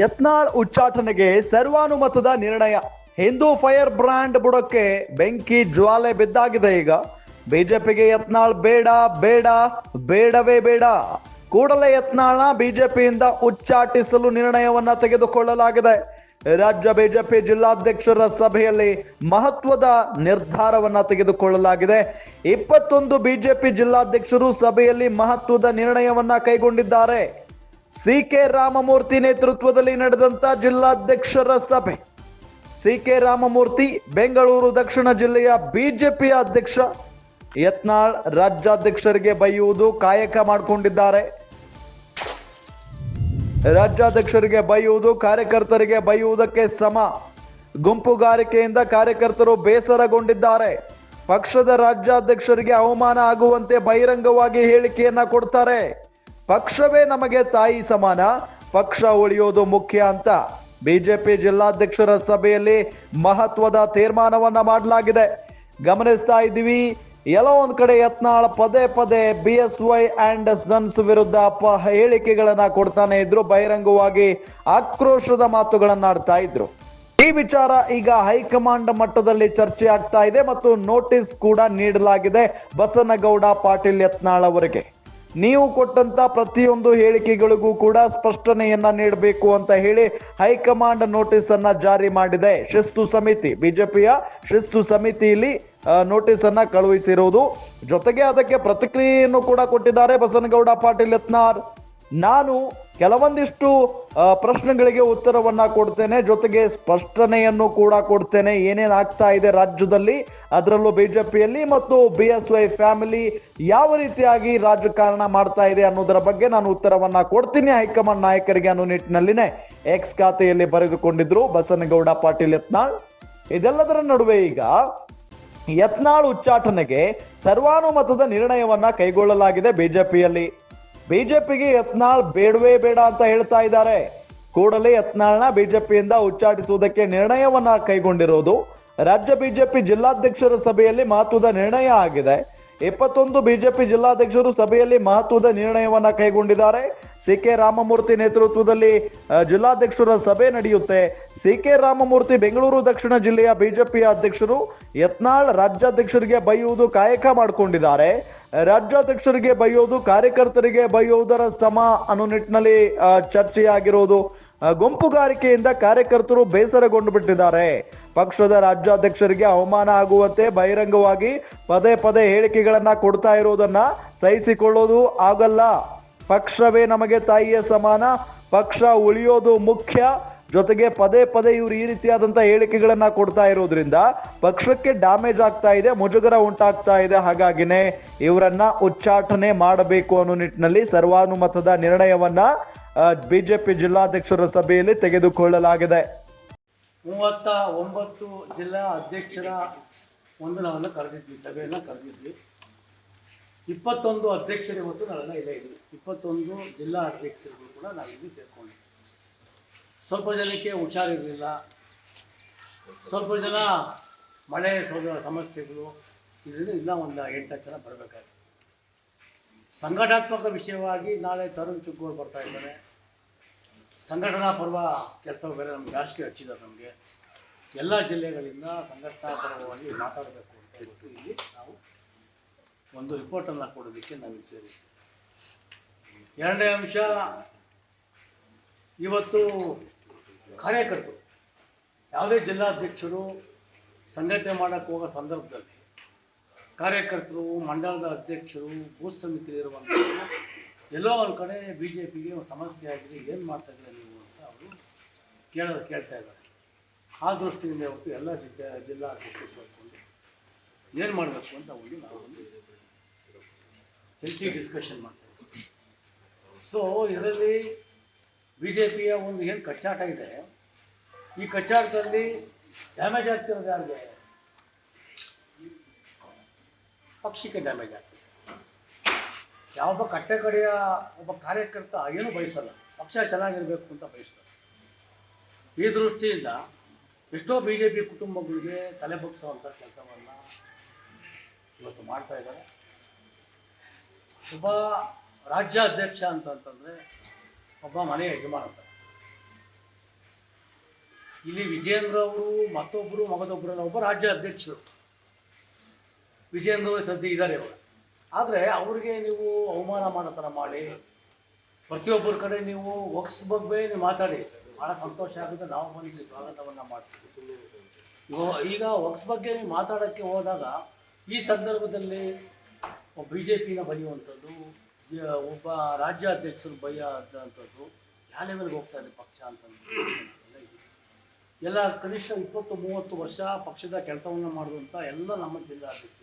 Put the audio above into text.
ಯತ್ನಾಳ್ ಉಚ್ಚಾಟನೆಗೆ ಸರ್ವಾನುಮತದ ನಿರ್ಣಯ. Hindu fire brand ಬುಡಕ್ಕೆ ಬೆಂಕಿ ಜ್ವಾಲೆ ಬಿದ್ದಾಗಿದೆ ಈಗ. ಬಿಜೆಪಿಗೆ ಯತ್ನಾಳ್ ಬೇಡ ಬೇಡ, ಬೇಡವೇ ಬೇಡ. ಕೂಡಲೇ ಯತ್ನಾಳ್ನ ಬಿಜೆಪಿಯಿಂದ ಉಚ್ಚಾಟಿಸಲು ನಿರ್ಣಯವನ್ನ ತೆಗೆದುಕೊಳ್ಳಲಾಗಿದೆ. ರಾಜ್ಯ ಬಿಜೆಪಿ ಜಿಲ್ಲಾಧ್ಯಕ್ಷರ ಸಭೆಯಲ್ಲಿ ಮಹತ್ವದ ನಿರ್ಧಾರವನ್ನ ತೆಗೆದುಕೊಳ್ಳಲಾಗಿದೆ. ಇಪ್ಪತ್ತೊಂದು ಬಿಜೆಪಿ ಜಿಲ್ಲಾಧ್ಯಕ್ಷರು ಸಭೆಯಲ್ಲಿ ಮಹತ್ವದ ನಿರ್ಣಯವನ್ನ ಕೈಗೊಂಡಿದ್ದಾರೆ. ಸಿ ಕೆ ರಾಮಮೂರ್ತಿ ನೇತೃತ್ವದಲ್ಲಿ ನಡೆದಂತ ಜಿಲ್ಲಾಧ್ಯಕ್ಷರ ಸಭೆ. ಸಿ ಕೆ ರಾಮಮೂರ್ತಿ, ಬೆಂಗಳೂರು ದಕ್ಷಿಣ ಜಿಲ್ಲೆಯ ಬಿಜೆಪಿಯ ಅಧ್ಯಕ್ಷ, ಯತ್ನಾಳ್ ರಾಜ್ಯಾಧ್ಯಕ್ಷರಿಗೆ ಬೈಯುವುದು ಕಾಯಕ ಮಾಡಿಕೊಂಡಿದ್ದಾರೆ. ರಾಜ್ಯಾಧ್ಯಕ್ಷರಿಗೆ ಬೈಯುವುದು ಕಾರ್ಯಕರ್ತರಿಗೆ ಬೈಯುವುದಕ್ಕೆ ಸಮ ಗುಂಪುಗಾರಿಕೆಯಿಂದ ಕಾರ್ಯಕರ್ತರು ಬೇಸರಗೊಂಡಿದ್ದಾರೆ. ಪಕ್ಷದ ರಾಜ್ಯಾಧ್ಯಕ್ಷರಿಗೆ ಅವಮಾನ ಆಗುವಂತೆ ಬಹಿರಂಗವಾಗಿ ಹೇಳಿಕೆಯನ್ನ ಕೊಡ್ತಾರೆ. ಪಕ್ಷವೇ ನಮಗೆ ತಾಯಿ ಸಮಾನ, ಪಕ್ಷ ಉಳಿಯೋದು ಮುಖ್ಯ ಅಂತ ಬಿಜೆಪಿ ಜಿಲ್ಲಾಧ್ಯಕ್ಷರ ಸಭೆಯಲ್ಲಿ ಮಹತ್ವದ ತೀರ್ಮಾನವನ್ನ ಮಾಡಲಾಗಿದೆ. ಗಮನಿಸ್ತಾ ಇದ್ದೀವಿ, ಎಲ್ಲೋ ಒಂದ್ ಕಡೆ ಯತ್ನಾಳ್ ಪದೇ ಪದೇ B S Y and sons ವಿರುದ್ಧ ಪ ಹೇಳಿಕೆಗಳನ್ನ ಕೊಡ್ತಾನೆ ಇದ್ರು, ಬಹಿರಂಗವಾಗಿ ಆಕ್ರೋಶದ ಮಾತುಗಳನ್ನಾಡ್ತಾ ಇದ್ರು. ಈ ವಿಚಾರ ಈಗ ಹೈಕಮಾಂಡ್ ಮಟ್ಟದಲ್ಲಿ ಚರ್ಚೆ ಆಗ್ತಾ ಇದೆ ಮತ್ತು ನೋಟಿಸ್ ಕೂಡ ನೀಡಲಾಗಿದೆ ಬಸನಗೌಡ ಪಾಟೀಲ್ ಯತ್ನಾಳ್ ಅವರಿಗೆ. ನೀವು ಕೊಟ್ಟಂತ ಪ್ರತಿಯೊಂದು ಹೇಳಿಕೆಗಳಿಗೂ ಕೂಡ ಸ್ಪಷ್ಟನೆಯನ್ನ ನೀಡಬೇಕು ಅಂತ ಹೇಳಿ ಹೈಕಮಾಂಡ್ ನೋಟಿಸ್ ಅನ್ನ ಜಾರಿ ಮಾಡಿದೆ. ಶಿಸ್ತು ಸಮಿತಿ, ಬಿಜೆಪಿಯ ಶಿಸ್ತು ಸಮಿತಿಯಲ್ಲಿ ನೋಟಿಸ್ ಅನ್ನ ಕಳುಹಿಸಿರುವುದು ಜೊತೆಗೆ ಅದಕ್ಕೆ ಪ್ರತಿಕ್ರಿಯೆಯನ್ನು ಕೂಡ ಕೊಟ್ಟಿದ್ದಾರೆ ಬಸನಗೌಡ ಪಾಟೀಲ್ ಯತ್ನಾರ್. ನಾನು ಕೆಲವೊಂದಿಷ್ಟು ಪ್ರಶ್ನೆಗಳಿಗೆ ಉತ್ತರವನ್ನ ಕೊಡ್ತೇನೆ. ಜೊತೆಗೆ ಸ್ಪಷ್ಟನೆಯನ್ನು ಕೂಡ ಕೊಡ್ತೇನೆ. ಏನೇನು ಆಗ್ತಾ ಇದೆ ರಾಜ್ಯದಲ್ಲಿ, ಅದರಲ್ಲೂ ಬಿಜೆಪಿಯಲ್ಲಿ ಮತ್ತು ಬಿ ಎಸ್ ವೈ ಫ್ಯಾಮಿಲಿ ಯಾವ ರೀತಿಯಾಗಿ ರಾಜಕಾರಣ ಮಾಡ್ತಾ ಇದೆ ಅನ್ನೋದರ ಬಗ್ಗೆ ನಾನು ಉತ್ತರವನ್ನ ಕೊಡ್ತೀನಿ ಹೈಕಮಾಂಡ್ ನಾಯಕರಿಗೆ ಅನ್ನೋ ನಿಟ್ಟಿನಲ್ಲಿನೇ. ಎಕ್ಸ್ ಖಾತೆಯಲ್ಲಿ ಬರೆದುಕೊಂಡಿದ್ರು ಬಸನಗೌಡ ಪಾಟೀಲ್ ಯತ್ನಾಳ್. ಇದೆಲ್ಲದರ ನಡುವೆ ಈಗ ಯತ್ನಾಳ್ ಉಚ್ಚಾಟನೆಗೆ ಸರ್ವಾನುಮತದ ನಿರ್ಣಯವನ್ನ ಕೈಗೊಳ್ಳಲಾಗಿದೆ ಬಿಜೆಪಿಯಲ್ಲಿ. ಬಿಜೆಪಿಗೆ ಯತ್ನಾಳ್ ಬೇಡವೇ ಬೇಡ ಅಂತ ಹೇಳ್ತಾ ಇದ್ದಾರೆ. ಕೂಡಲೇ ಯತ್ನಾಳ್ನ ಬಿಜೆಪಿಯಿಂದ ಉಚ್ಚಾಟಿಸುವುದಕ್ಕೆ ನಿರ್ಣಯವನ್ನ ಕೈಗೊಂಡಿರೋದು. ರಾಜ್ಯ ಬಿಜೆಪಿ ಜಿಲ್ಲಾಧ್ಯಕ್ಷರ ಸಭೆಯಲ್ಲಿ ಮಹತ್ವದ ನಿರ್ಣಯ ಆಗಿದೆ. ಇಪ್ಪತ್ತೊಂದು ಬಿಜೆಪಿ ಜಿಲ್ಲಾಧ್ಯಕ್ಷರು ಸಭೆಯಲ್ಲಿ ಮಹತ್ವದ ನಿರ್ಣಯವನ್ನ ಕೈಗೊಂಡಿದ್ದಾರೆ. ಸಿ ಕೆ ರಾಮಮೂರ್ತಿ ನೇತೃತ್ವದಲ್ಲಿ ಜಿಲ್ಲಾಧ್ಯಕ್ಷರ ಸಭೆ ನಡೆಯುತ್ತೆ. ಸಿ ಕೆ ರಾಮಮೂರ್ತಿ ಬೆಂಗಳೂರು ದಕ್ಷಿಣ ಜಿಲ್ಲೆಯ ಬಿಜೆಪಿ ಅಧ್ಯಕ್ಷರು ಯತ್ನಾಳ್ ರಾಜ್ಯಾಧ್ಯಕ್ಷರಿಗೆ ಬೈಯುವುದು ಕಾಯಕ ಮಾಡಿಕೊಂಡಿದ್ದಾರೆ. ರಾಜ್ಯಾಧ್ಯಕ್ಷರಿಗೆ ಬೈಯೋದು ಕಾರ್ಯಕರ್ತರಿಗೆ ಬೈಯೋದರ ಸಮ ಅನ್ನೋ ನಿಟ್ಟಿನಲ್ಲಿ ಚರ್ಚೆಯಾಗಿರೋದು. ಗುಂಪುಗಾರಿಕೆಯಿಂದ ಕಾರ್ಯಕರ್ತರು ಬೇಸರಗೊಂಡು ಬಿಟ್ಟಿದ್ದಾರೆ. ಪಕ್ಷದ ರಾಜ್ಯಾಧ್ಯಕ್ಷರಿಗೆ ಅವಮಾನ ಆಗುವಂತೆ ಬಹಿರಂಗವಾಗಿ ಪದೇ ಪದೇ ಹೇಳಿಕೆಗಳನ್ನ ಕೊಡ್ತಾ ಇರೋದನ್ನ ಸಹಿಸಿಕೊಳ್ಳೋದು ಆಗಲ್ಲ. ಪಕ್ಷವೇ ನಮಗೆ ತಾಯಿಯ ಸಮಾನ. ಪಕ್ಷ ಉಳಿಯೋದು ಮುಖ್ಯ. ಜೊತೆಗೆ ಪದೇ ಪದೇ ಇವರು ಈ ರೀತಿಯಾದಂತ ಹೇಳಿಕೆಗಳನ್ನ ಕೊಡ್ತಾ ಇರೋದ್ರಿಂದ ಪಕ್ಷಕ್ಕೆ ಡ್ಯಾಮೇಜ್ ಆಗ್ತಾ ಇದೆ, ಮುಜುಗರ ಉಂಟಾಗ್ತಾ ಇದೆ. ಹಾಗಾಗಿನೇ ಇವರನ್ನ ಉಚ್ಚಾಟನೆ ಮಾಡಬೇಕು ಅನ್ನೋ ನಿಟ್ಟಿನಲ್ಲಿ ಸರ್ವಾನುಮತದ ನಿರ್ಣಯವನ್ನ ಬಿಜೆಪಿ ಜಿಲ್ಲಾಧ್ಯಕ್ಷರ ಸಭೆಯಲ್ಲಿ ತೆಗೆದುಕೊಳ್ಳಲಾಗಿದೆ. ಮೂವತ್ತ ಒಂಬತ್ತು ಜಿಲ್ಲಾ ಅಧ್ಯಕ್ಷರ ಒಂದು ನಾವೆಲ್ಲ ಕರೆದಿದ್ವಿ, ಸಭೆಯನ್ನು ಕರೆದಿದ್ವಿ. ಇಪ್ಪತ್ತೊಂದು ಅಧ್ಯಕ್ಷರು ಇವತ್ತು ನಾವೆಲ್ಲ ಇಲ್ಲೇ ಇದ್ವಿ ಇಪ್ಪತ್ತೊಂದು ಜಿಲ್ಲಾ ಅಧ್ಯಕ್ಷರುಗಳು ಕೂಡ ನಾವಿಲ್ಲಿ ಸೇರ್ಕೊಂಡಿದ್ವಿ. ಸ್ವಲ್ಪ ಜನಕ್ಕೆ ಹುಷಾರಿರಲಿಲ್ಲ. ಸ್ವಲ್ಪ ಜನ ಮಳೆ ಸಮಸ್ಯೆಗಳು, ಇದರಿಂದ ಇನ್ನೂ ಒಂದು ಎಂಟು ಜನ ಬರಬೇಕಾಗಿತ್ತು ಸಂಘಟನಾತ್ಮಕ ವಿಷಯವಾಗಿ ನಾಳೆ ತರುಣ್ ಚುಕ್ಕೋರು ಬರ್ತಾ ಇದ್ದಾರೆ. ಸಂಘಟನಾ ಪರ್ವ ಕೆಲಸ ಬೇರೆ ನಮ್ಗೆ ಜಾಸ್ತಿ ಹಚ್ಚಿದ್ದಾರೆ ನಮಗೆ. ಎಲ್ಲ ಜಿಲ್ಲೆಗಳಿಂದ ಸಂಘಟನಾ ಪರವಾಗಿ ಮಾತಾಡಬೇಕು ಅಂತ ಹೇಳ್ಬಿಟ್ಟು ಇಲ್ಲಿ ನಾವು ಒಂದು ರಿಪೋರ್ಟನ್ನು ಕೊಡೋದಕ್ಕೆ ನಾವು ಸೇರಿ ಎರಡನೇ ಅಂಶ ಇವತ್ತು ಕಾರ್ಯಕರ್ತರು, ಯಾವುದೇ ಜಿಲ್ಲಾಧ್ಯಕ್ಷರು ಸಂಘಟನೆ ಮಾಡೋಕ್ಕೆ ಹೋಗೋ ಸಂದರ್ಭದಲ್ಲಿ ಕಾರ್ಯಕರ್ತರು, ಮಂಡಲದ ಅಧ್ಯಕ್ಷರು ಭೂ ಸಮಿತಿ ಇರುವಂಥ ಎಲ್ಲೋ ಒಂದು ಕಡೆ ಬಿ ಜೆ ಪಿಗೆ ಒಂದು ಸಮಸ್ಯೆ ಆಗಿದೆ ಏನು ಮಾಡ್ತಾ ಇದ್ದೀರಾ ನೀವು ಅಂತ ಅವರು ಕೇಳೋದು ಕೇಳ್ತಾ ಇದ್ದಾರೆ. ಆ ದೃಷ್ಟಿಯಿಂದ ಇವತ್ತು ಎಲ್ಲ ಜಿಲ್ಲೆ ಜಿಲ್ಲಾ ಅಧ್ಯಕ್ಷರು ಸೇರಿಕೊಂಡು ಏನು ಮಾಡಬೇಕು ಅಂತ ಒಂದು ನಾವು ಒಂದು ಹೆಚ್ಚಿಗೆ ಡಿಸ್ಕಷನ್ ಮಾಡ್ತಾ ಇದ್ದೀವಿ. ಸೊ ಇದರಲ್ಲಿ ಬಿ ಜೆ ಪಿಯ ಒಂದು ಏನು ಕಚ್ಚಾಟ ಇದೆ, ಈ ಕಚ್ಚಾಟದಲ್ಲಿ ಡ್ಯಾಮೇಜ್ ಆಗ್ತಿರೋದು ಯಾರಿಗೆ? ಪಕ್ಷಕ್ಕೆ ಡ್ಯಾಮೇಜ್ ಆಗ್ತದೆ. ಯಾವೊಬ್ಬ ಕಟ್ಟೆ ಕಡೆಯ ಒಬ್ಬ ಕಾರ್ಯಕರ್ತ ಏನು ಬಯಸಲ್ಲ, ಪಕ್ಷ ಚೆನ್ನಾಗಿರಬೇಕು ಅಂತ ಬಯಸ್ತಾರೆ. ಈ ದೃಷ್ಟಿಯಿಂದ ಎಷ್ಟೋ ಬಿ ಜೆ ಪಿ ಕುಟುಂಬಗಳಿಗೆ ತಲೆ ಬಗ್ಸುವಂಥ ಕೆಲಸವನ್ನು ಇವತ್ತು ಮಾಡ್ತಾ ಇದ್ದಾರೆ. ಒಬ್ಬ ರಾಜ್ಯಾಧ್ಯಕ್ಷ ಅಂತಂತಂದರೆ ಒಬ್ಬ ಮನೆ ಯಜಮಾನ ಅಂತ ಇಲ್ಲಿ ವಿಜೇಂದ್ರ ಅವರು ಮತ್ತೊಬ್ಬರು ಮಗದೊಬ್ಬರು ಒಬ್ಬ ರಾಜ್ಯ ಅಧ್ಯಕ್ಷರು. ವಿಜೇಂದ್ರ ಸದ್ಯ ಇದ್ದಾರೆ ಅವರು ಆದರೆ ಅವ್ರಿಗೆ ನೀವು ಅವಮಾನ ಮಾಡೋ ಥರ ಮಾಡಿ, ಪ್ರತಿಯೊಬ್ಬರ ಕಡೆ ನೀವು ವಕ್ಸ್ ಬಗ್ಗೆ ನೀವು ಮಾತಾಡಿ. ಭಾಳ ಸಂತೋಷ ಆಗುತ್ತೆ, ನಾವು ಬಂದು ಸ್ವಾಗತವನ್ನು ಮಾಡ್ತೀವಿ. ಈಗ ವಕ್ಸ್ ಬಗ್ಗೆ ನೀವು ಮಾತಾಡೋಕ್ಕೆ ಹೋದಾಗ ಈ ಸಂದರ್ಭದಲ್ಲಿ ಬಿ ಜೆ ಪಿನ ಬೈಯುವಂಥದ್ದು ಯ- ಒಬ್ಬ ರಾಜ್ಯಾಧ್ಯಕ್ಷರು ಭಯ ಆದಂಥದ್ದು, ಯಾವ ಲೆವೆಲ್ಗೆ ಹೋಗ್ತಾ ಇದೆ ಪಕ್ಷ ಅಂತ ಎಲ್ಲ ಕನಿಷ್ಠ ಇಪ್ಪತ್ತು ಮೂವತ್ತು ವರ್ಷ ಪಕ್ಷದ ಕೆಲಸವನ್ನು ಮಾಡಿದಂಥ ಎಲ್ಲ ನಮ್ಮ ಜಿಲ್ಲಾಧ್ಯಕ್ಷರು.